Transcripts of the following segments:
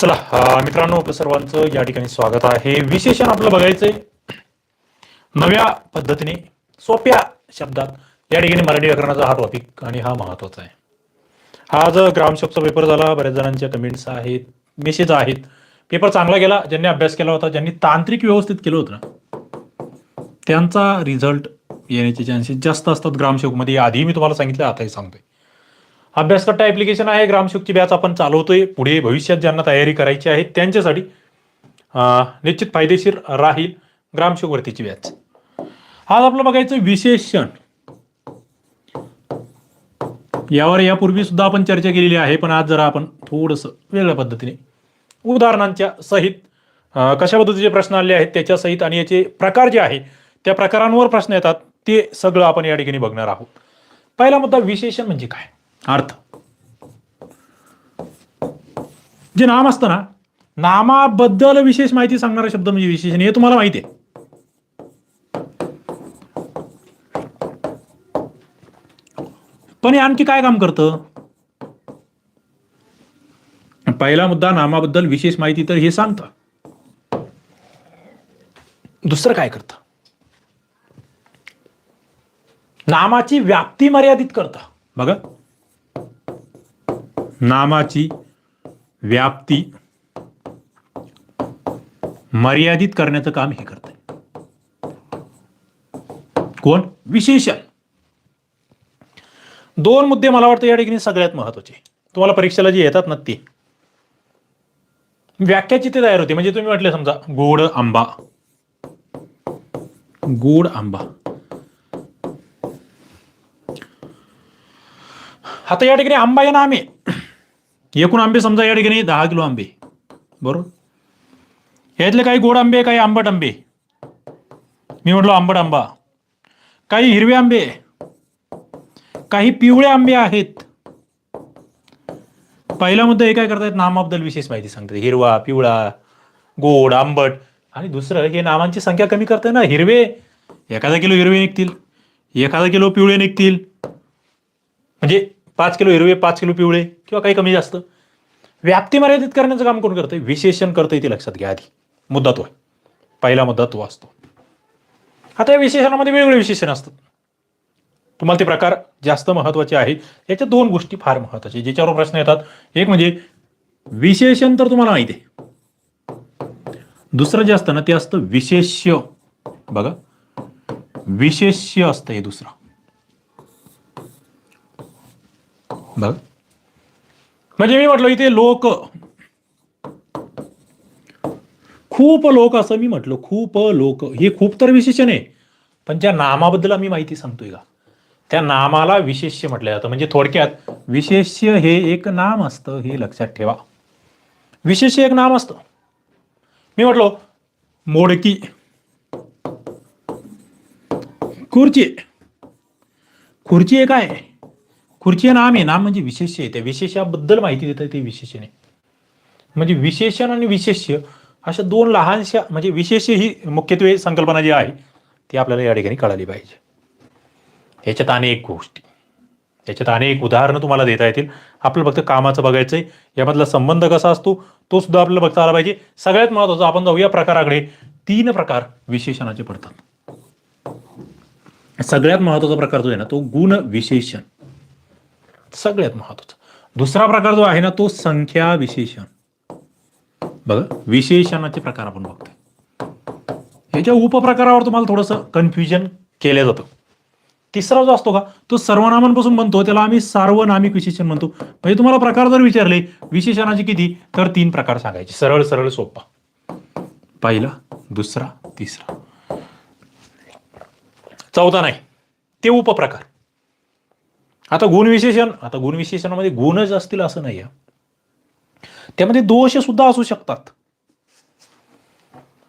चला मित्रांनो आपलं सर्वांचं या ठिकाणी स्वागत आहे. विशेषण आपलं बघायचंय नव्या पद्धतीने सोप्या शब्दात या ठिकाणी मराठी व्याकरणाचा हा टॉपिक आणि हा महत्त्वाचा आहे. हा आज ग्रामशब्दचा पेपर झाला बऱ्याच जणांच्या कमेंट्स आहेत मेसेज आहेत. पेपर चांगला गेला ज्यांनी अभ्यास केला होता ज्यांनी तांत्रिक व्यवस्थित केलं होतं ना त्यांचा रिझल्ट येण्याचे चान्सेस जास्त असतात. ग्रामशोकमध्ये आधी मी तुम्हाला सांगितलं आताही सांगतोय. अभ्यासकट्टा ऍप्लिकेशन आहे ग्रामशक्ती बॅच आपण चालवतोय. पुढे भविष्यात ज्यांना तयारी करायची आहे त्यांच्यासाठी निश्चित फायदेशीर राहील ग्रामशोकवरतीची बॅच. आज आपलं बघायचं विशेषण. यावर यापूर्वी सुद्धा आपण चर्चा केलेली आहे पण आज जरा आपण थोडस वेगळ्या पद्धतीने. उदाहरणांच्या सहित कशा पद्धतीचे प्रश्न आले आहेत त्याच्या सहित आणि याचे प्रकार जे आहे त्या प्रकारांवर प्रश्न येतात ते सगळं आपण या ठिकाणी बघणार आहोत. पहिला मुद्दा विशेषण म्हणजे काय? अर्थ जे नाम असतं ना नामाबद्दल विशेष माहिती सांगणारा शब्द म्हणजे विशेषण हे तुम्हाला माहिती आहे. पण हे आणखी काय काम करतं? पहिला मुद्दा नामाबद्दल विशेष माहिती तर हे सांगतं. दुसरं काय करतं? नामाची व्याप्ती मर्यादित करतं. बघा. नामाची व्याप्ती मर्यादित करण्याचं काम हे करते कोण? विशेषण दोन मुद्दे मला वाटतं या ठिकाणी सगळ्यात महत्त्वाचे तुम्हाला परीक्षेला जे येतात ना ते. व्याख्याची ते तयार होते. म्हणजे तुम्ही म्हटले समजा गोड आंबा. गोड आंबा. आता या ठिकाणी आंबा या नाम. आहे एकूण आंबे समजा या ठिकाणी दहा किलो आंबे. बरोबर? यातले काही गोड आंबे काही आंबट आंबे. मी म्हटलो आंबट आंबा. काही हिरवे आंबे. काही पिवळे आंबे आहेत. पहिला मुद्दा हे काय करतायत नामाबद्दल विशेष माहिती सांगतात. हिरवा पिवळा गोड आंबट. आणि दुसरं हे नामांची संख्या कमी करताय ना हिरवे. एखादा किलो हिरवे निघतील. एखादा किलो पिवळे निघतील. म्हणजे पाच किलो हिरवे पाच किलो पिवळे किंवा काही कमी जास्त. व्याप्ती मर्यादित करण्याचं काम कोण करतंय? विशेषण करतंय ते लक्षात घ्या आधी. मुद्दा तो आहे. पहिला मुद्दा तो असतो. आता या विशेषणामध्ये वेगवेगळे विशेषण असतात. तुम्हाला ते प्रकार जास्त महत्त्वाचे आहेत. याच्या दोन गोष्टी फार महत्त्वाच्या ज्याच्यावर प्रश्न येतात. एक म्हणजे विशेषण तर तुम्हाला माहिती आहे. दुसरं जे असतं ना ते असतं विशेष्य. बघा. विशेष्य असतं हे दुसरं. बघ. म्हणजे मी म्हटलं इथे लोक. खूप लोक असं मी म्हटलं खूप लोक. हे खूप तर विशेषण आहे. पण ज्या नामाबद्दल आम्ही माहिती सांगतोय का? त्या नामाला विशेष्य म्हटलं जातं. म्हणजे थोडक्यात विशेष्य हे एक नाम असतं हे लक्षात ठेवा. विशेष्य एक नाम असतं. मी म्हटलो मोडकी. खुर्ची. खुर्ची एक आहे खुर्ची नाम आहे नाम म्हणजे विशेष आहे. त्या विशेषाबद्दल माहिती देतं ते विशेषणे म्हणजे विशेषण आणि विशेष्य अशा दोन लहानशा म्हणजे विशेष ही मुख्यत्वे संकल्पना जी आहे ती आपल्याला या ठिकाणी कळाली पाहिजे. याच्यात अनेक गोष्टी. याच्यात अनेक उदाहरणं तुम्हाला देता येतील. आपलं फक्त कामाचं बघायचं आहे. यामधला संबंध कसा असतो तो सुद्धा आपल्याला बघता आला पाहिजे. सगळ्यात महत्वाचं आपण जाऊया प्रकाराकडे. तीन प्रकार विशेषणाचे पडतात. सगळ्यात महत्त्वाचा प्रकार जो आहे ना तो गुण विशेषण. सगळ्यात महत्त्वाचा. दुसरा प्रकार जो आहे ना तो संख्या विशेषण. बघा विशेषणाचे प्रकार आपण बघतोय. ह्याच्या उपप्रकारावर तुम्हाला थोडंसं कन्फ्युजन केलं जातं. तिसरा जो असतो का तो सर्वनामांपासून बनतो. त्याला आम्ही सार्वनामिक विशेषण म्हणतो. म्हणजे तुम्हाला प्रकार जर विचारले विशेषणाचे किती तर तीन प्रकार सांगायचे. सरळ सरळ सोपा. पहिला दुसरा तिसरा. चौथा नाही ते उपप्रकार. आता गुणविशेषण आता गुणविशेषणामध्ये गुणच असतील असं नाही आहे. त्यामध्ये दोष सुद्धा असू शकतात.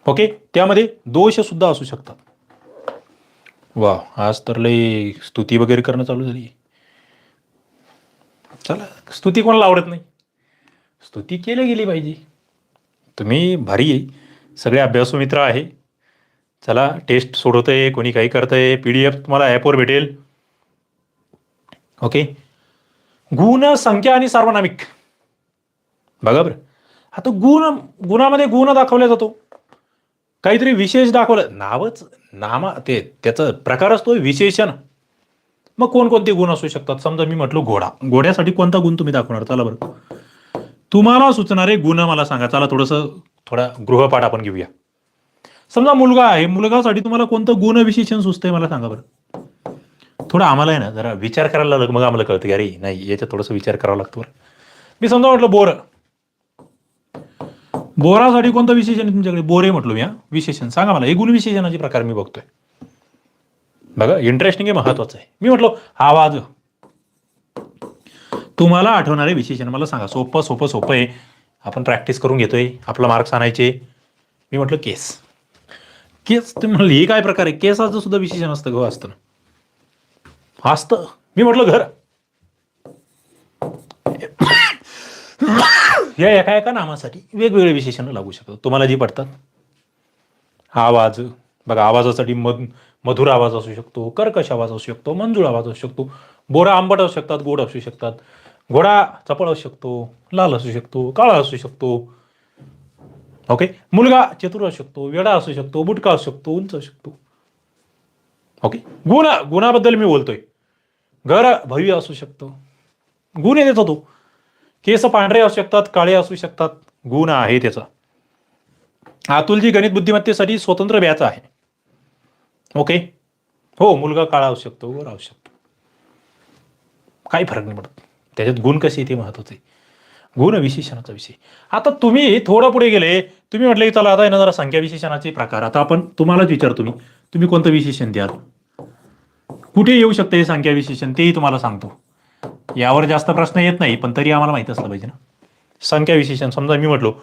ओके त्यामध्ये दोष सुद्धा असू शकतात. वा आज तर लय स्तुती वगैरे करणं चालू झाली. चला स्तुती कोणाला आवडत नाही? स्तुती केली गेली पाहिजे. तुम्ही भारी आहे. सगळे अभ्यासू मित्र आहे. चला टेस्ट सोडवतंय कोणी काही करतंय पी डी एफ तुम्हाला ॲपवर भेटेल. ओके? गुण संख्या आणि सार्वनामिक. बघा बरं. आता गुण गुणामध्ये गुण दाखवला जातो. काहीतरी विशेष दाखवलं. नावच नामा ते त्याचा प्रकार असतो विशेषण. मग कोणकोणते गुण असू शकतात? समजा मी म्हटलो घोडा. घोड्यासाठी कोणता गुण तुम्ही दाखवणार? चला बरं. तुम्हाला सुचणारे गुण मला सांगा. चला थोडंसं थोडा गृहपाठ आपण घेऊया. समजा मुलगा आहे. मुलगासाठी तुम्हाला कोणतं गुण विशेषण सुचतंय मला सांगा बरं. थोडं आम्हाला आहे ना जरा विचार करायला लागलं मग आम्हाला कळतं की अरे नाही याचा थोडासा विचार करावा लागतो मी समजा म्हटलं बोर. बोरासाठी कोणतं विशेषण आहे तुमच्याकडे? बोरे म्हटलो मी हा. विशेषण. सांगा मला हे विशेषणाचे प्रकार मी बघतोय. बघा इंटरेस्टिंग आहे महत्वाचं आहे. मी म्हटलो आवाज तुम्हाला आठवणारे विशेषण मला सांगा. सोपं सोपं सोपं आहे. आपण प्रॅक्टिस करून घेतोय. आपला मार्क्स आणायचे. मी म्हटलं केस. केस तुम्ही म्हणलं हे काय प्रकार आहे? केसाचं सुद्धा विशेषण असतं गो असतं ना. असतं मी म्हटलं घर या एका एका नामासाठी वेगवेगळे विशेषण लागू शकतात तुम्हाला जी पडतात आवाज बघा आवाजासाठी मध मधुर आवाज असू शकतो कर्कश आवाज असू शकतो मंजूळ आवाज असू शकतो बोरा आंबट असू शकतात गोड असू शकतात घोडा चपळ असू शकतो लाल असू शकतो काळा असू शकतो ओके मुलगा चतुर असू शकतो वेडा असू शकतो बुटका असू शकतो उंच असू शकतो ओके गुणा गुणाबद्दल मी बोलतोय घर भव्य असू शकतो. गुण आहे त्याचा तो. केस पांढरे असू शकतात काळे असू शकतात. गुण आहे त्याचा. अतुलजी गणित बुद्धिमत्तेसाठी स्वतंत्र ब्याच आहे. ओके हो मुलगा काळा असू शकतो गोरा असू शकतो. काही फरक नाही पडत. त्याच्यात गुण कसे ते महत्त्वाचे गुण विशेषणाचा विषय. आता तुम्ही थोडं पुढे गेले तुम्ही म्हटले की चला आता आहे जरा संख्या विशेषणाचे प्रकार. आता आपण तुम्हालाच विचारतो मी. तुम्ही कोणतं विशेषण द्याल? कुठे येऊ शकतं हे संख्या विशेषण तेही तुम्हाला सांगतो. यावर जास्त प्रश्न येत नाही पण तरी आम्हाला माहीत असलं पाहिजे ना. संख्या विशेषण समजा मी म्हटलो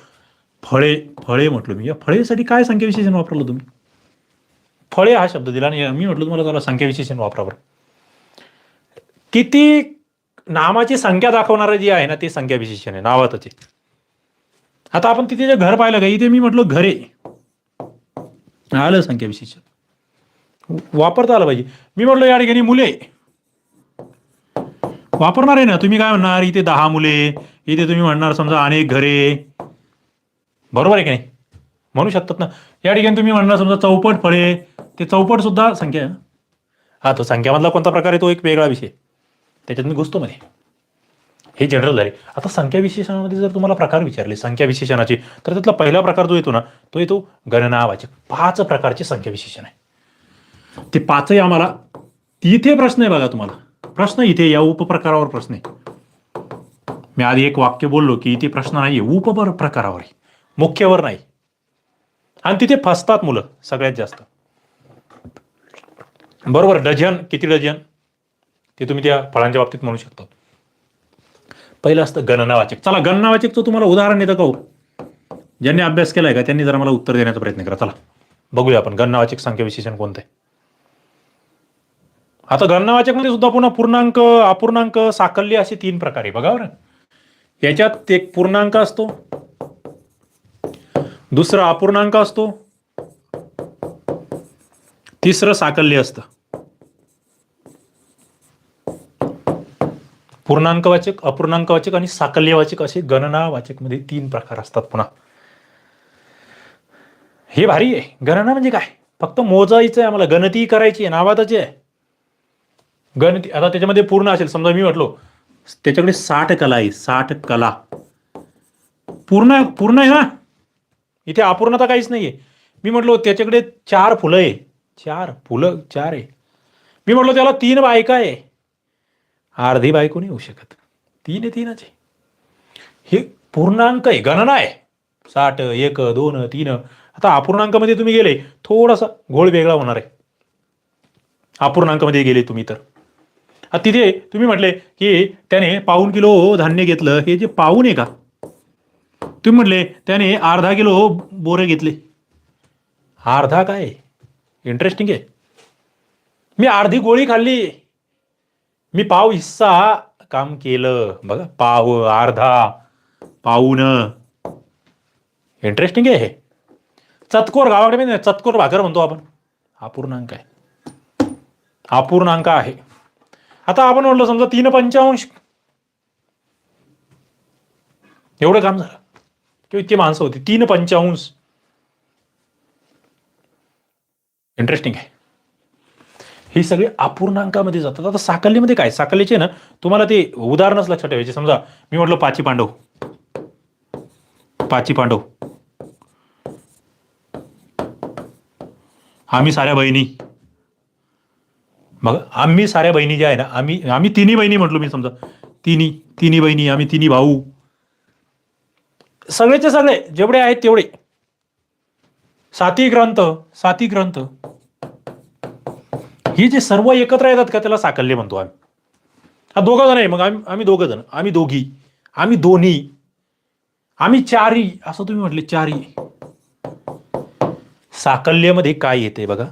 फळे फळे म्हटलो मी. या फळेसाठी काय संख्या विशेषण वापरलं तुम्ही? फळे हा शब्द दिला आणि मी म्हटलो तुम्हाला त्याला संख्या विशेषण वापरावर किती नामाची संख्या दाखवणारं जे आहे ना ते संख्या विशेषण आहे नावातच आता आपण तिथे जे घर पाहिलं का इथे मी म्हटलं घरे. आलं संख्या विशेषण. वापरता आलं पाहिजे. मी म्हटलं या ठिकाणी मुले. वापरणार आहे ना. तुम्ही काय म्हणणार? इथे दहा मुले इथे तुम्ही म्हणणार समजा अनेक घरे. बरोबर आहे की नाही? म्हणू शकतात ना. या ठिकाणी तुम्ही म्हणणार समजा चौपट फळे. ते चौपट सुद्धा संख्या हा तो संख्यामधला कोणता प्रकार आहे? तो एक वेगळा विषय. त्याच्यात मी घुसतो मध्ये हे जनरल झाले. आता संख्या विशेषणामध्ये जर तुम्हाला प्रकार विचारले संख्या विशेषणाचे तर त्यातला पहिला प्रकार जो येतो ना तो येतो गणनावाचक. पाच प्रकारचे संख्या विशेषण आहे. ते पाचही आम्हाला इथे प्रश्न आहे बघा तुम्हाला. प्रश्न इथे या उपप्रकारावर प्रश्न आहे. मी आधी एक वाक्य बोललो की इथे प्रश्न आहे उप प्रकारावर आहे. मुख्यवर नाही. आणि तिथे फसतात मुलं सगळ्यात जास्त. बरोबर डझन किती डझन? ते तुम्ही त्या फळांच्या बाबतीत म्हणू शकता. पहिलं असतं गणनावाचक चला गणनावाचकचं तुम्हाला उदाहरण येतं का हो? ज्यांनी अभ्यास केलाय का त्यांनी जरा मला उत्तर देण्याचा प्रयत्न करा. चला बघूया आपण गणनावाचक संख्या विशेषण कोणतं आहे. आता गणनावाचकमध्ये सुद्धा पुन्हा पूर्णांक अपूर्णांक साकल्य असे तीन प्रकार आहे बघा बरं. याच्यात एक पूर्णांक असतो दुसरा अपूर्णांक असतो तिसरं साकल्य असतं. पूर्णांकवाचक अपूर्णांकवाचक आणि साकल्यवाचक असे गणनावाचकमध्ये तीन प्रकार असतात पुन्हा. हे भारी आहे. गणना म्हणजे काय? फक्त मोजायचं आहे आम्हाला. गणती करायची आहे नावातच आहे. गणित आता त्याच्यामध्ये पूर्ण असेल. समजा मी म्हटलो त्याच्याकडे साठ कला आहे. साठ कला. पूर्ण पूर्ण आहे ना? इथे अपूर्णता काहीच नाहीये. मी म्हटलो त्याच्याकडे चार फुलं आहे. चार फुलं चार आहे. मी म्हटलो त्याला तीन बायका आहे. अर्धी बायको नाही होऊ शकत. तीन आहे तीनच आहे. हे पूर्णांक आहे. गणना आहे. साठ एक दोन तीन. आता अपूर्णांकामध्ये तुम्ही गेले थोडासा घोळ वेगळा होणार आहे. अपूर्णांकामध्ये गेले तुम्ही तर. तिथे तुम्ही म्हटले की त्याने पाऊन किलो धान्य घेतलं. हे जे पाऊन आहे का? तुम्ही म्हटले त्याने अर्धा किलो बोरे घेतले. अर्धा काय? इंटरेस्टिंग आहे. मी अर्धी गोळी खाल्ली. मी पाव हिस्सा काम केलं. बघा पाव अर्धा पाऊन. इंटरेस्टिंग आहे हे. चतकोर गावाकडे चतकोर भाकर म्हणतो आपण. अपूर्णांक आहे. अपूर्णांक आहे. आता आपण म्हटलं समजा तीन पंचांश. एवढं काम झालं. किंवा इतकी माणसं होती. तीन पंचांश. इंटरेस्टिंग आहे. ही सगळी अपूर्णांकामध्ये जातात. आता साकल्लीमध्ये काय? साकल्लीचे ना तुम्हाला ते उदाहरणच लक्षात ठेवायचे. समजा मी म्हटलं पाची पांडव. पाची पांडव. आम्ही साऱ्या बहिणी. मग आम्ही साऱ्या बहिणी ज्या आहे ना आम्ही आम्ही तिन्ही बहिणी म्हटलो मी समजा. तिन्ही तिन्ही बहिणी आम्ही तिन्ही भाऊ. सगळेचे सगळे जेवढे आहेत तेवढे. साती ग्रंथ साती ग्रंथ. ही जे सर्व एकत्र येतात का त्याला साकल्य म्हणतो आम्ही. हा दोघं जण आहे मग आम्ही आम्ही दोघं जण आम्ही दोघी आम्ही दोन्ही. आम्ही चारी असं तुम्ही म्हटले चारी. साकल्यमध्ये काय येते बघा.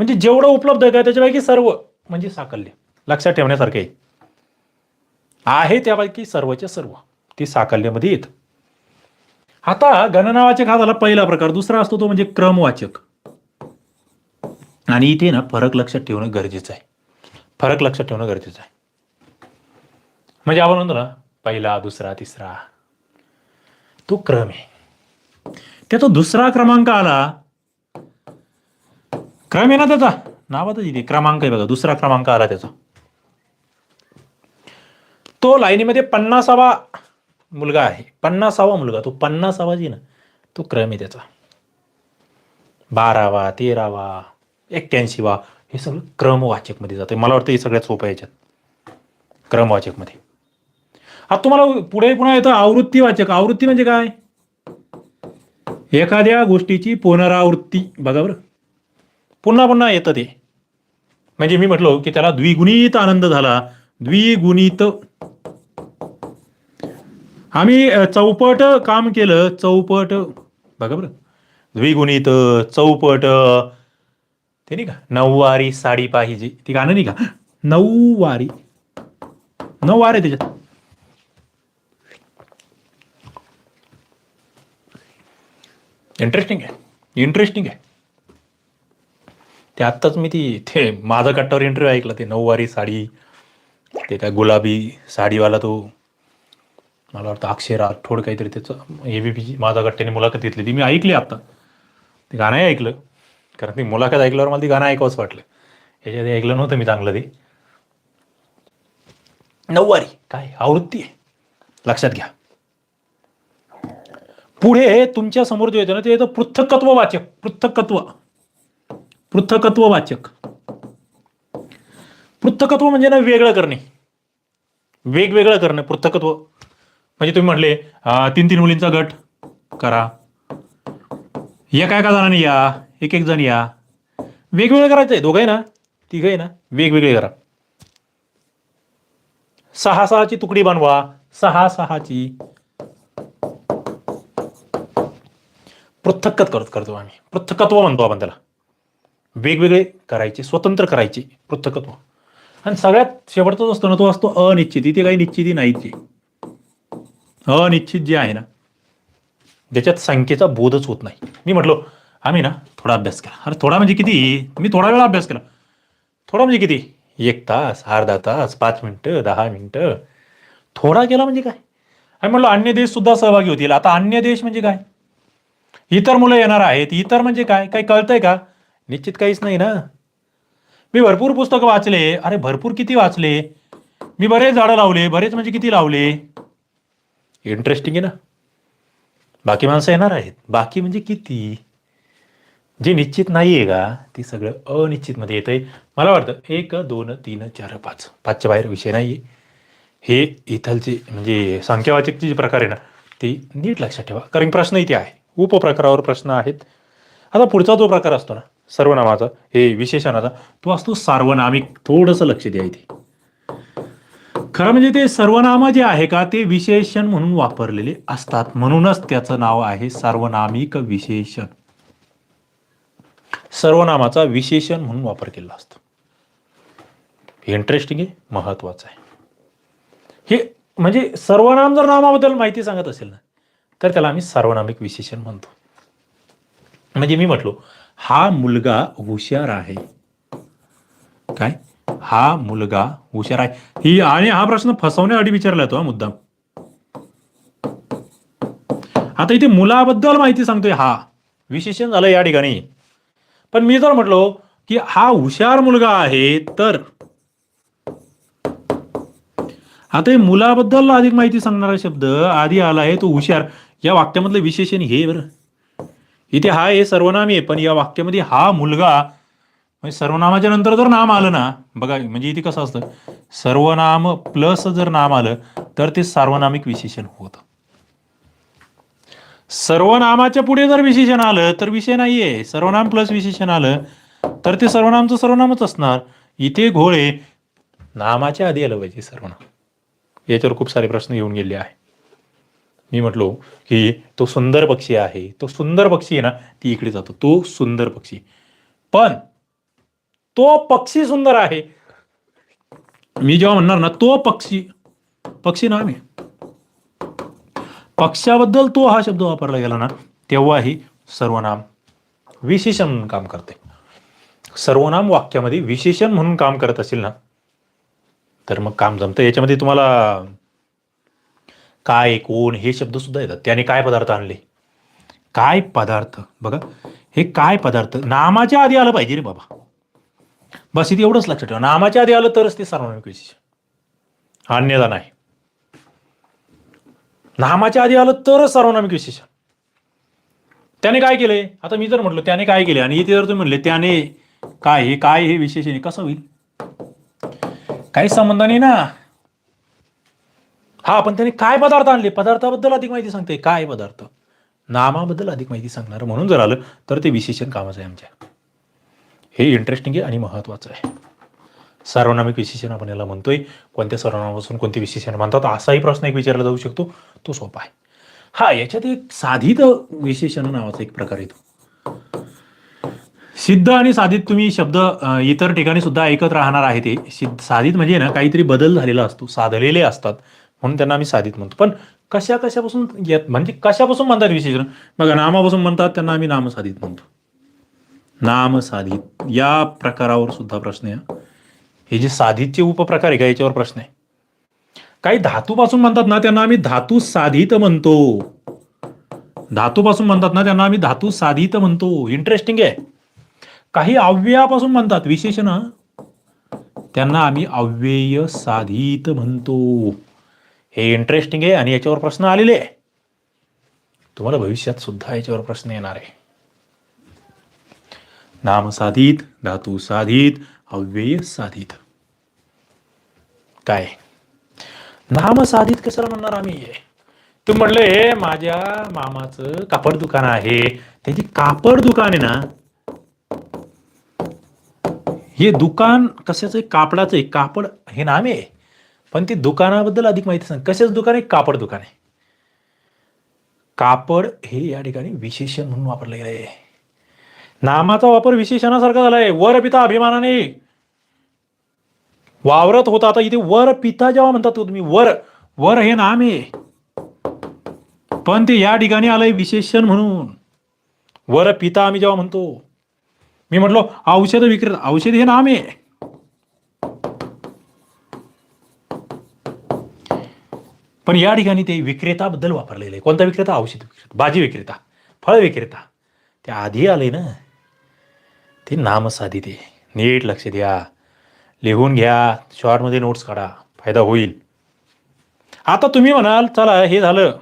म्हणजे जेवढं उपलब्ध आहे त्याच्यापैकी सर्व म्हणजे साकल्य. लक्षात ठेवण्यासारखं आहे. आहे त्यापैकी सर्वचे सर्व. ती साकल्यमध्ये येत. आता गणनावाचक हा झाला पहिला प्रकार. दुसरा असतो तो म्हणजे क्रमवाचक. आणि इथे ना फरक लक्षात ठेवणं गरजेचं आहे. फरक लक्षात ठेवणं गरजेचं आहे. म्हणजे आपण म्हणतो ना पहिला दुसरा तिसरा. तो क्रम आहे. त्याचा दुसरा क्रमांक आला क्रम आहे ना त्याचा? नावातच इथे क्रमांक आहे बघा. दुसरा क्रमांक आला त्याचा. तो लाईनीमध्ये पन्नासावा मुलगा आहे. पन्नासावा मुलगा. तो पन्नासावा जी ना तो क्रम आहे त्याचा. बारावा तेरावा एक्क्याऐंशीवा हे सगळं क्रमवाचकमध्ये जाते मला वाटतं हे सगळ्यात सोपं याच्यात. क्रमवाचकमध्ये. आता तुम्हाला पुढे पुन्हा येतं आवृत्ती वाचक आवृत्ती म्हणजे काय? एखाद्या गोष्टीची पुनरावृत्ती. बघा बरं. पुन्हा पुन्हा येतं ते. म्हणजे मी म्हटलो की त्याला द्विगुणित आनंद झाला. द्विगुणित. आम्ही चौपट काम केलं. चौपट. बघा बरं. द्विगुणित चौपट. ते नाही का? नऊवारी साडी पाहिजे. ती गाणं नाही का? नऊवारी. नऊ वार आहे त्याच्यात. इंटरेस्टिंग आहे. इंटरेस्टिंग आहे. ते आत्ताच मी ती ते माझा कट्टावर इंटरव्ह्यू ऐकला ते नऊवारी साडी ते काय गुलाबी साडीवाला तो मला वाटतं अक्षय राठोड काहीतरी त्याचं एबीपी माझा गट्ट्याने मुलाखत घेतली ती मी ऐकली आता ते गाणंही ऐकलं. कारण ती मुलाखत ऐकल्यावर मला ती गाणं ऐकावंच वाटलं. याच्यात ऐकलं नव्हतं मी चांगलं ते. नऊवारी. काय आवृत्ती आहे. लक्षात घ्या. पुढे तुमच्यासमोर जे येतो ना ते येतं पृथकत्व वाचक. पृथकत्व पृथकत्व वाचक पृथकत्व म्हणजे ना वेगळं करणे. वेगवेगळं करणे पृथकत्व. म्हणजे तुम्ही म्हटले तीन तीन मुलींचा गट करा. एका एका जणांनी या? एक एक जण या. वेगवेगळं करायचं आहे दोघं आहे ना? तिघं आहे ना? वेगवेगळे करा. सहा सहाची तुकडी बनवा. सहा सहाची पृथक्कत करत करतो आम्ही. पृथकत्व म्हणतो आपण त्याला. वेगवेगळे करायचे स्वतंत्र करायचे पृथकत्व. आणि सगळ्यात शेवटचाच असतो ना तो असतो अनिश्चित. इथे काही निश्चिती नाहीच अनिश्चित जे आहे ना ज्याच्यात संख्येचा बोधच होत नाही. मी म्हटलो आम्ही ना थोडा अभ्यास केला. अरे थोडा म्हणजे किती? मी थोडा वेळा अभ्यास केला. थोडा म्हणजे किती? एक तास अर्धा तास पाच मिनटं दहा मिनटं. थोडा केला म्हणजे काय? आणि म्हटलं अन्य देश सुद्धा सहभागी होतील. आता अन्य देश म्हणजे काय? इतर मुलं येणार आहेत. इतर म्हणजे काय? काही कळतंय का? निश्चित काहीच नाही ना? मी भरपूर पुस्तकं वाचले. अरे भरपूर किती वाचले? मी बरेच झाडं लावले. बरेच म्हणजे किती लावले? इंटरेस्टिंग आहे ना? बाकी माणसं येणार आहेत. बाकी म्हणजे किती? जे निश्चित नाही आहे का ती सगळं अनिश्चितमध्ये येत आहे मला वाटतं एक दोन तीन चार पाच. पाचच्या बाहेर विषय नाही आहे हे इथलचे म्हणजे संख्यावाचकचे जे प्रकार आहे ना ते नीट लक्षात ठेवा. कारण प्रश्न इथे आहे. उपप्रकारावर प्रश्न आहेत. आता पुढचा जो प्रकार असतो ना सर्वनामाचा हे विशेषणाचा. तो असतो सार्वनामिक थोडंसं लक्ष द्या इथे. खरं म्हणजे ते सर्वनाम जे आहे का ते विशेषण म्हणून वापरलेले असतात. म्हणूनच त्याचं नाव आहे सार्वनामिक विशेषण. सर्वनामाचा विशेषण म्हणून वापर केला असतो. इंटरेस्टिंग आहे महत्वाचं आहे. हे म्हणजे सर्वनाम जर नामाबद्दल माहिती सांगत असेल ना तर त्याला आम्ही सार्वनामिक विशेषण म्हणतो. म्हणजे मी म्हटलो हा मुलगा हुशार आहे. काय? हा मुलगा हुशार आहे. ही आणि हा प्रश्न फसवण्यासाठी विचारला तो हा मुद्दाम. आता इथे मुलाबद्दल माहिती सांगतोय हा. विशेषण झालं या ठिकाणी. पण मी जर म्हटलो की हा हुशार मुलगा आहे तर? आता मुलाबद्दल अधिक माहिती सांगणारा शब्द आधी आला आहे तो हुशार. या वाक्यामधलं विशेषण हे बरं. इथे हा हे सर्वनामी आहे पण या वाक्यामध्ये हा मुलगा म्हणजे सर्वनामाच्या नंतर जर नाम आलं ना बघा म्हणजे इथे कसं असतं सर्वनाम प्लस जर नाम आलं तर ते सार्वनामिक विशेषण होतं. सर्वनामाच्या पुढे जर विशेषण आलं तर विषय नाहीये. सर्वनाम प्लस विशेषण आलं तर ते सर्वनामचं सर्वनामच असणार. इथे घोळे नामाच्या आधी आलं पाहिजे सर्वनाम. याच्यावर खूप सारे प्रश्न येऊन गेले आहे मी म्हटलो की तो सुंदर पक्षी आहे तो सुंदर पक्षी आहे ना ती इकडे जातो तो सुंदर पक्षी. पण तो पक्षी सुंदर आहे. मी जेव्हा म्हणणार ना तो पक्षी पक्षी नाम आहे पक्षाबद्दल तो हा शब्द वापरला गेला ना तेव्हाही सर्वनाम विशेषण म्हणून काम करते. सर्वनाम वाक्यामध्ये विशेषण म्हणून काम करत असेल ना तर मग काम जमतं. याच्यामध्ये तुम्हाला काय कोण हे शब्द सुद्धा येतात. त्याने काय पदार्थ आणले? काय पदार्थ? बघा हे काय पदार्थ? नामाच्या आधी आलं पाहिजे रे बाबा. बस इथे एवढंच लक्षात ठेवा. नामाच्या आधी आलं तरच ते सार्वनामिक विशेषण अन्यदा नाही. नामाच्या आधी आलं तरच सार्वनामिक विशेषण त्याने काय केले? आता मी जर म्हटलं त्याने काय केले? आणि इथे जर तुम्ही म्हणले त्याने काय हे काय हे विशेषण कसं होईल? काही संबंध नाही ना. हा पण त्यांनी काय पदार्थ आणले? पदार्थाबद्दल अधिक माहिती सांगते. काय पदार्थ? नामाबद्दल अधिक माहिती सांगणार म्हणून जर आलं तर ते विशेषण कामाचं आहे आमच्या. हे इंटरेस्टिंग आहे आणि महत्वाचं आहे. सार्वनामिक विशेषण आपण याला म्हणतोय. कोणत्या सर्वनामापासून कोणते विशेषण म्हणतात असाही प्रश्न एक विचारला जाऊ शकतो. तो सोपा आहे. हा याच्यात एक साधित विशेषण नावाचा एक प्रकार येतो. सिद्ध आणि साधित तुम्ही शब्द इतर ठिकाणी सुद्धा ऐकत राहणार आहे ते. सिद्ध साधित म्हणजे ना काहीतरी बदल झालेला असतो. साधलेले असतात. म्हणून त्यांना आम्ही साधित म्हणतो. पण कशा कशापासून येत म्हणजे कशापासून म्हणतात विशेषण? बघा नामापासून म्हणतात त्यांना आम्ही नामसाधित म्हणतो. नामसाधित. या प्रकारावर सुद्धा प्रश्न आहे. हे जे साधितचे उपप्रकार आहे का याच्यावर प्रश्न आहे. काही धातूपासून म्हणतात ना त्यांना आम्ही धातू साधित म्हणतो. धातूपासून म्हणतात ना त्यांना आम्ही धातू साधित म्हणतो. इंटरेस्टिंग आहे. काही अव्ययापासून म्हणतात विशेषण. त्यांना आम्ही अव्यय साधित म्हणतो. हे इंटरेस्टिंग आहे आणि याच्यावर प्रश्न आलेले आहे. तुम्हाला भविष्यात सुद्धा याच्यावर प्रश्न येणार आहे. नाम साधित धातू साधित अव्यय साधित. काय? नाम साधित कशाला म्हणणार आम्ही? तुम्ही म्हणले माझ्या मामाचं कापड दुकान आहे. त्याची कापड दुकान आहे ना हे दुकान कशाचं कापडाचं आहे. कापड हे नाम आहे. पण ते दुकानाबद्दल अधिक माहिती सांग. कशाचं दुकान आहे? कापड दुकान आहे. कापड हे या ठिकाणी विशेषण म्हणून वापरलं गेलं आहे नामाचा वापर विशेषणासारखा झालाय. वर पिता अभिमानाने. वावरत होता आता इथे वर पिता जेव्हा म्हणतात तो तुम्ही वर वर हे नाम आहे. पण ते या ठिकाणी आलंय विशेषण म्हणून. वर पिता आम्ही जेव्हा म्हणतो मी म्हटलो औषध विक्रेता औषध हे नाम आहे. पण या ठिकाणी ते विक्रेताबद्दल वापरलेलं आहे. कोणता विक्रेता? औषध विक्रेता भाजी विक्रेता फळ विक्रेता. त्या आधी आले ना. ते नामसाधी ते. नीट लक्ष द्या. लिहून घ्या. शॉर्टमध्ये नोट्स काढा. फायदा होईल. आता तुम्ही म्हणाल चला हे झालं.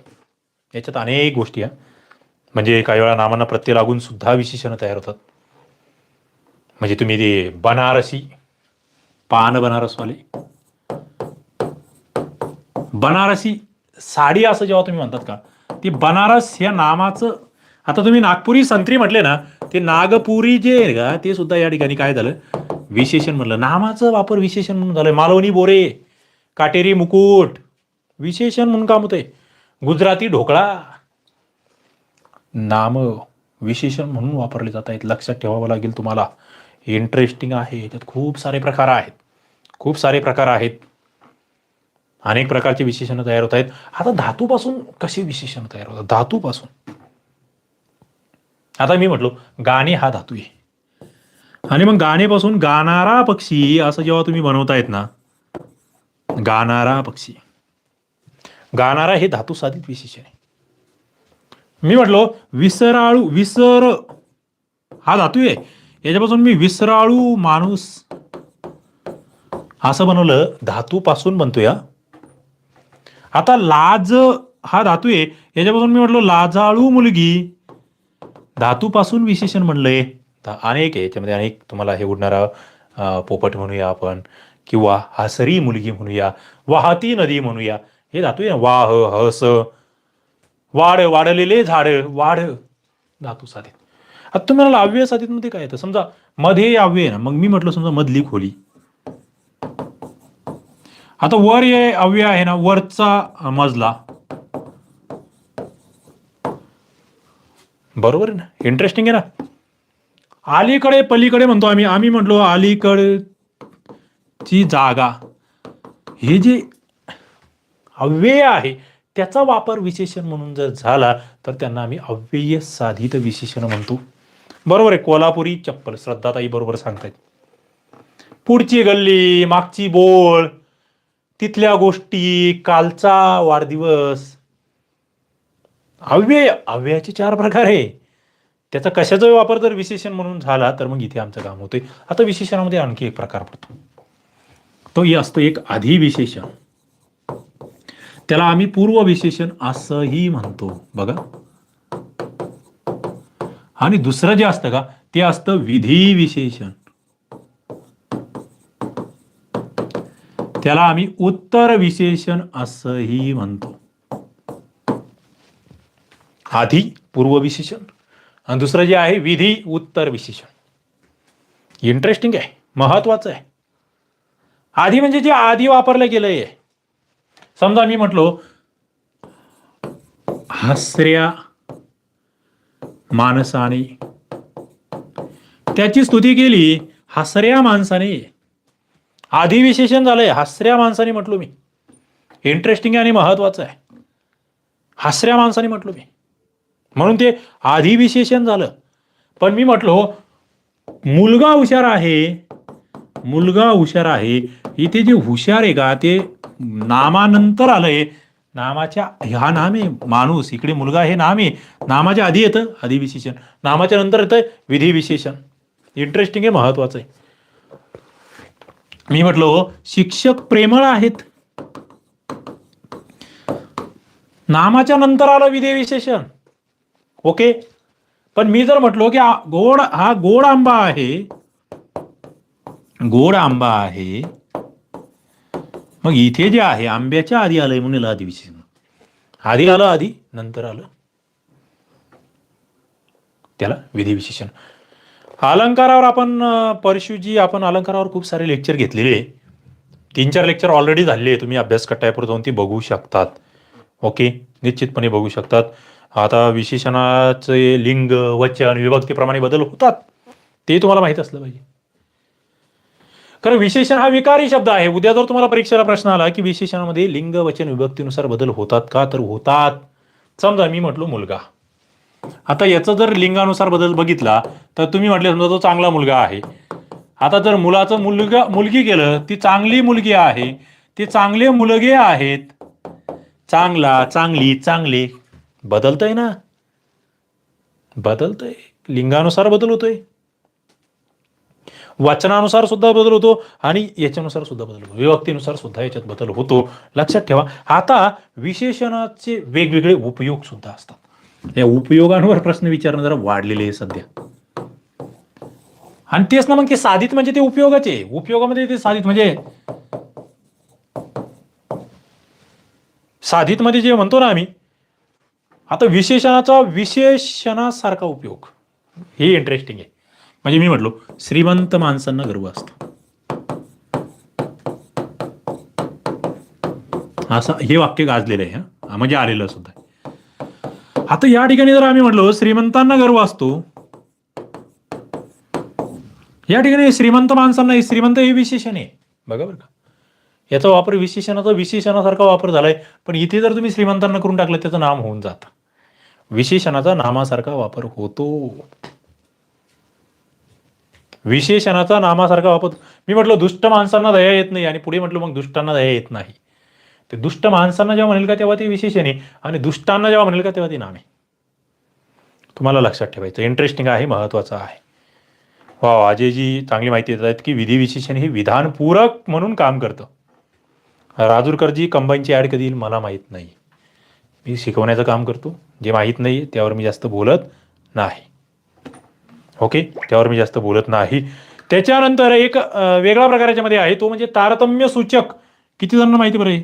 याच्यात अनेक गोष्टी आहे म्हणजे काही वेळा नामांना प्रत्यय लागून सुद्धा विशेषणं तयार होतात. म्हणजे तुम्ही ते बनारसी पान बनारसवाले. बनारसी साडी असं जेव्हा तुम्ही म्हणतात का ती बनारस या नामाचं आता तुम्ही नागपुरी संत्री म्हटले ना ते नागपुरी जे आहे का ते सुद्धा या ठिकाणी काय झालं? विशेषण म्हणलं. नामाचं वापर विशेषण म्हणून झालं मालवणी बोरे काटेरी मुकुट विशेषण म्हणून काम होतंय. गुजराती ढोकळा नाम विशेषण म्हणून वापरले जात आहेत. लक्षात ठेवावं लागेल तुम्हाला. इंटरेस्टिंग आहे. याच्यात खूप सारे प्रकार आहेत. खूप सारे प्रकार आहेत. अनेक प्रकारचे विशेषणं तयार होत आहेत. आता धातूपासून कसे विशेषण तयार होतात? धातूपासून. आता मी म्हटलो गाणे हा धातू आहे. आणि मग गाणेपासून गाणारा पक्षी असं जेव्हा तुम्ही बनवतायत ना गाणारा पक्षी. गाणारा हे धातू साधित विशेषण आहे. मी म्हटलो विसराळू विसर हा धातू आहे. याच्यापासून मी विसराळू माणूस. असं बनवलं धातू पासून या आता लाज हा धातू आहे. याच्यापासून मी म्हटलो लाजाळू मुलगी. धातूपासून विशेषण म्हणलंय अनेक आहे याच्यामध्ये अनेक तुम्हाला हे उडणारा पोपट म्हणूया आपण किंवा हसरी मुलगी म्हणूया वाहती नदी म्हणूया. हे धातू आहे ना वाह हस वाढ वाढलेले झाड वाढ धातू साधित. आता तुम्ही म्हणाल अव्यय साधित मध्ये काय येतं? समजा मध्ये अव्यय आहे ना. मग मी म्हटलं समजा मधली खोली. आता वर हे अव्यय आहे ना वरचा मजला. बरोबर आहे ना? इंटरेस्टिंग आहे ना? अलीकडे पलीकडे म्हणतो आम्ही. आम्ही म्हटलो अलीकडची जागा. हे जी अव्यय आहे त्याचा वापर विशेषण म्हणून जर झाला तर त्यांना आम्ही अव्यय साधित विशेषण म्हणतो. बरोबर आहे? कोल्हापुरी चप्पल. श्रद्धाताई बरोबर सांगतायत. पुढची गल्ली मागची बोळ. तिथल्या गोष्टी कालचा वाढदिवस. अव्यय अव्ययाचे चार प्रकार आहे. त्याचा कशाचा वापर जर विशेषण म्हणून झाला तर मग इथे आमचं काम होतंय. आता विशेषणामध्ये आणखी एक प्रकार पडतो. तो हे असतो एक आधी विशेषण त्याला आम्ही पूर्व विशेषण असंही म्हणतो. बघा. आणि दुसरं जे असतं का ते असतं विधी विशेषण त्याला आम्ही उत्तर विशेषण असंही म्हणतो. आधी पूर्व विशेषण आणि दुसरं जे आहे विधी उत्तर विशेषण. इंटरेस्टिंग आहे महत्वाचं आहे. आधी म्हणजे जे आधी वापरलं गेलंय. समजा मी म्हटलो हसऱ्या माणसाने त्याची स्तुती केली हसऱ्या माणसाने आधी विशेषण झालंय. हसऱ्या माणसाने म्हटलो मी. इंटरेस्टिंग आणि महत्वाचं आहे. हसऱ्या माणसाने म्हटलो मी. म्हणून ते आधी विशेषण झालं. पण मी म्हटलो मुलगा हुशार आहे. मुलगा हुशार आहे. इथे जे हुशार आहे का ते नामानंतर आलंय. नामाच्या हा नाम आहे माणूस इकडे मुलगा हे नाम. आहे नामाच्या आधी येतं आधी विशेषण नामाच्या नंतर येतं विधी विशेषण इंटरेस्टिंग आहे महत्वाचं आहे. मी म्हटलो शिक्षक प्रेमळ आहेत. नामाच्या नंतर आलं विधी विशेषण. ओके? पण मी जर म्हटलो की गोड हा गोड आंबा आहे गोड आंबा आहे मग इथे जे आहे आंब्याच्या आधी आलंय म्हणून आधी विशेषण. आधी आलं आधी नंतर आलं. त्याला विधी विशेषण. अलंकारावर आपण परशुजी आपण अलंकारावर खूप सारे लेक्चर घेतलेले आहे. तीन चार लेक्चर ऑलरेडी झालेले आहे. तुम्ही अभ्यास कट्ट्यावर जाऊन ती बघू शकतात. ओके? निश्चितपणे बघू शकतात. आता विशेषणाचे लिंग वचन विभक्तीप्रमाणे बदल होतात. ते तुम्हाला माहीत असलं पाहिजे. कारण विशेषण हा विकारी शब्द आहे. उद्या जर तुम्हाला परीक्षेला प्रश्न आला की विशेषणामध्ये लिंग वचन विभक्तीनुसार बदल होतात का? तर होतात. समजा मी म्हटलो मुलगा. आता याचा जर लिंगानुसार बदल बघितला तर तुम्ही म्हटले समजा तो चांगला मुलगा आहे. आता जर मुलाचं मुलगा मुलगी केलं ती चांगली मुलगी आहे ते चांगले मुलगे आहेत चांगला चांगली चांगले बदलतंय ना? बदलतंय. लिंगानुसार बदल होतोय. वाचनानुसार सुद्धा बदल होतो आणि याच्यानुसार सुद्धा बदल होतो. विभक्तीनुसार सुद्धा याच्यात बदल होतो. लक्षात ठेवा. आता विशेषणाचे वेगवेगळे उपयोग सुद्धा असतात. या उपयोगांवर प्रश्न विचारणं जरा वाढलेले आहे सध्या. आणि तेच ना मग ते साधित म्हणजे ते उपयोगाचे उपयोगामध्ये ते साधित म्हणजे साधित मध्ये जे म्हणतो ना आम्ही आता विशेषणाचा विशेषणासारखा उपयोग. हे इंटरेस्टिंग आहे. म्हणजे मी म्हटलो श्रीमंत माणसांना गर्व असतो. असं हे वाक्य गाजलेलं आहे हा. म्हणजे आलेलं सुद्धा आता या ठिकाणी जर आम्ही म्हटलो श्रीमंतांना गर्व असतो. या ठिकाणी श्रीमंत माणसांना श्रीमंत हे विशेषण आहे. बघा बरं का. याचा वापर विशेषणाचा विशेषणासारखा वापर झालाय पण इथे जर तुम्ही श्रीमंतांना करून टाकलं त्याचं नाम होऊन जातं. विशेषणाचा नामासारखा वापर होतो. विशेषणाचा नामासारखा वापर मी म्हटलं दुष्ट माणसांना दया येत नाही आणि पुढे म्हटलं मग दुष्टांना दया येत नाही. ते दुष्ट माणसांना जेव्हा म्हणेल का तेव्हा ते विशेषण आहे आणि दुष्टांना जेव्हा म्हणेल का तेव्हा ते नाम आहे. तुम्हाला लक्षात ठेवायचं. इंटरेस्टिंग आहे महत्त्वाचं आहे. वा अजयजी चांगली माहिती देत आहेत की विधी विशेषण हे विधानपूरक म्हणून काम करतं. राजूरकरजी कंबाईनची ॲड कधी येईल मला माहीत नाही. मी शिकवण्याचं काम करतो. जे माहीत नाही त्यावर मी जास्त बोलत नाही. ओके त्यावर मी जास्त बोलत नाही. त्याच्यानंतर एक वेगळा प्रकाराच्यामध्ये आहे. तो म्हणजे तारतम्य सूचक. किती जणांना माहिती बरं आहे?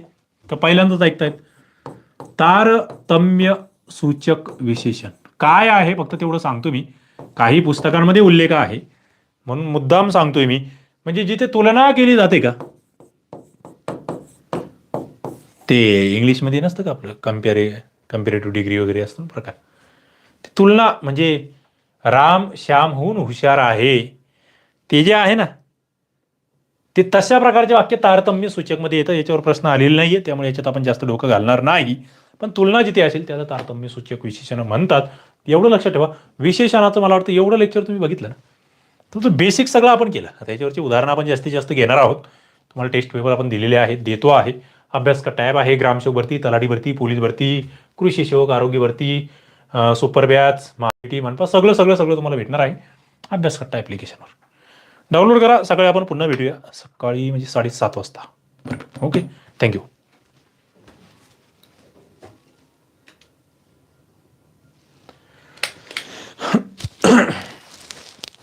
तर पहिल्यांदाच ऐकतायत. तारतम्य सूचक विशेषण. काय आहे? फक्त तेवढं सांगतो मी. काही पुस्तकांमध्ये उल्लेख आहे. म्हणून मुद्दाम सांगतोय मी. म्हणजे जिथे तुलना केली जाते का? ते इंग्लिशमध्ये नसतं का आपलं? कम्पेरे कम्पेरेटिव्ह डिग्री वगैरे असतो ना प्रकार. ते तुलना म्हणजे राम श्यामहून हुशार आहे. ते जे आहे ना ते तशा प्रकारचे वाक्य तारतम्य सूचकमध्ये येतं याच्यावर प्रश्न आलेला नाहीये. त्यामुळे याच्यात आपण जास्त डोकं घालणार नाही. पण तुलना जिथे असेल त्याला तारतम्य सूचक विशेषण म्हणतात. एवढं लक्षात ठेवा. विशेषणाचं मला वाटतं एवढं लेक्चर तुम्ही बघितलं ना तुमचं बेसिक सगळं आपण केलं. आता उदाहरणं आपण जास्तीत जास्त घेणार आहोत. तुम्हाला टेस्ट पेपर आपण दिलेले आहेत देतो आहे. अभ्यास का टॅब आहे ग्रामसेवक भरती तलाठी भरती पोलीस भरती कृषी सेवक आरोग्य भरती सुपर बॅच माहिती मनपा सगळं सगळं सगळं तुम्हाला भेटणार आहे. अभ्यास कट्टा ॲप्लिकेशनवर डाउनलोड करा. सकाळी आपण पुन्हा भेटूया. सकाळी म्हणजे साडेसात वाजता. ओके. थँक्यू